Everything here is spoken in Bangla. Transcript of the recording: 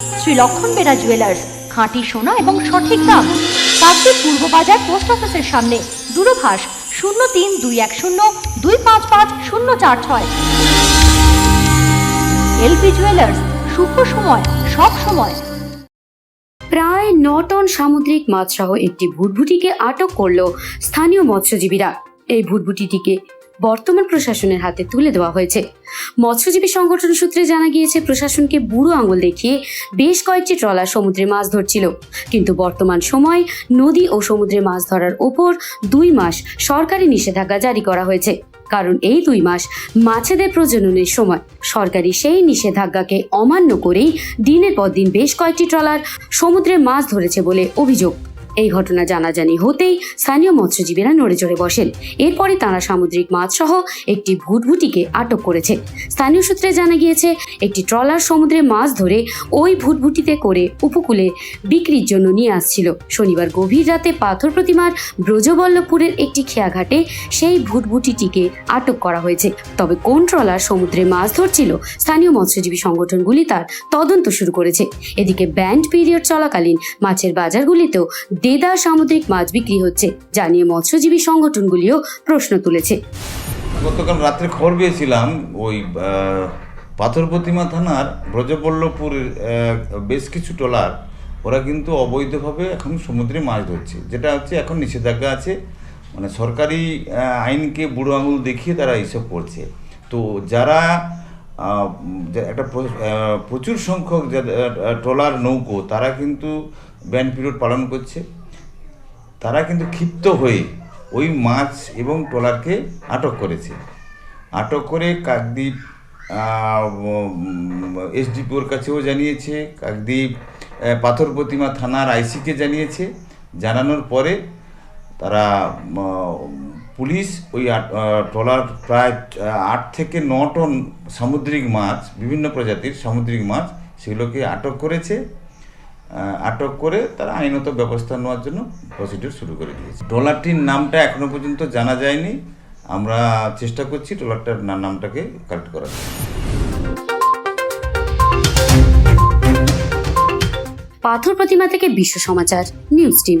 শ্রী লক্ষণ বেরা জুয়েলার্স খাঁটি সোনা এবং সঠিক দাম। কাকদ্বীপ পূর্ব বাজার পোস্ট অফিসের সামনে, দূরভাষ শূন্য তিন দুই এক শূন্য দুই পাঁচ পাঁচ শূন্য চার ছয়। এলপি জুয়েলার্স শুভ সময়, সব সময়। প্রায় ন টন সামুদ্রিক মাছসহ একটি ভুটভুটিকে আটক করল স্থানীয় মৎস্যজীবীরা। এই ভুটভুটিটিকে বর্তমান প্রশাসনের হাতে তুলে দেওয়া হয়েছে। মৎস্যজীবী সংগঠন সূত্রে জানা গিয়েছে, প্রশাসনকে বুড়ো আঙুল দেখিয়ে বেশ কয়েকটি ট্রলার সমুদ্রে মাছ ধরছিল। কিন্তু বর্তমান সময় নদী ও সমুদ্রে মাছ ধরার ওপর দুই মাস সরকারি নিষেধাজ্ঞা জারি করা হয়েছে। কারণ এই দুই মাস মাছেদের প্রজননের সময়। সরকারি সেই নিষেধাজ্ঞাকে অমান্য করেই দিনের পর দিন বেশ কয়েকটি ট্রলার সমুদ্রে মাছ ধরেছে বলে অভিযোগ। এই ঘটনা জানাজানি হতেই স্থানীয় মৎস্যজীবীরা নড়ে চড়ে বসেন। এরপরে তারা সামুদ্রিক মাছ সহ একটি ভুটভুটিকে আটক করেছে। স্থানীয় সূত্রে জানা গিয়েছে, একটি ট্রলার সমুদ্রে মাছ ধরে ওই ভুটভুটিতে করে উপকূলে বিক্রির জন্য নিয়ে আসছিল। শনিবার গভীর রাতে পাথর প্রতিমার ব্রজবল্লভপুরের একটি খেয়াঘাটে সেই ভুটভুটিটিকে আটক করা হয়েছে। তবে কোন ট্রলার সমুদ্রে মাছ ধরছিল, স্থানীয় মৎস্যজীবী সংগঠনগুলি তার তদন্ত শুরু করেছে। এদিকে ব্যান্ড পিরিয়ড চলাকালীন মাছের বাজারগুলিতেও দেদার সামুদ্রিক মাছ বিক্রি হচ্ছে, যা নিয়ে মৎস্যজীবী সংগঠনগুলিও প্রশ্ন তুলেছে। গতকাল রাত্রে খবর পেয়েছিলাম, ওই পাথর প্রতিমা থানার ব্রজবল্লভপুরের বেশ কিছু ট্রলার ওরা কিন্তু অবৈধভাবে এখন সমুদ্রে মাছ ধরছে, যেটা হচ্ছে এখন নিষেধাজ্ঞা আছে। মানে সরকারি আইনকে বুড়ো আঙুল দেখিয়ে তারা এইসব করছে। তো যারা একটা প্রচুর সংখ্যক ট্রলার নৌকো, তারা কিন্তু ব্যান্ড পিরিয়ড পালন করছে। তারা কিন্তু ক্ষিপ্ত হয়ে ওই মাছ এবং ট্রলারকে আটক করেছে। আটক করে কাকদ্বীপ এসডিপিওর কাছেও জানিয়েছে, কাকদ্বীপ পাথর প্রতিমা থানার আইসিকে জানিয়েছে। জানানোর পরে তারা পুলিশ ওই ট্রলার প্রায় আট থেকে ন টন সামুদ্রিক মাছ, বিভিন্ন প্রজাতির সামুদ্রিক মাছ সেগুলোকে আটক করেছে। আটক করে তারা আইনত ব্যবস্থা নেওয়ার জন্য প্রসিডিউর শুরু করে দিয়েছে। ট্রলারটির নামটা এখনও পর্যন্ত জানা যায়নি। আমরা চেষ্টা করছি ট্রলারটার নামটাকে কালেক্ট করার। পাথর প্রতিমা থেকে Biswa Samachar, news team.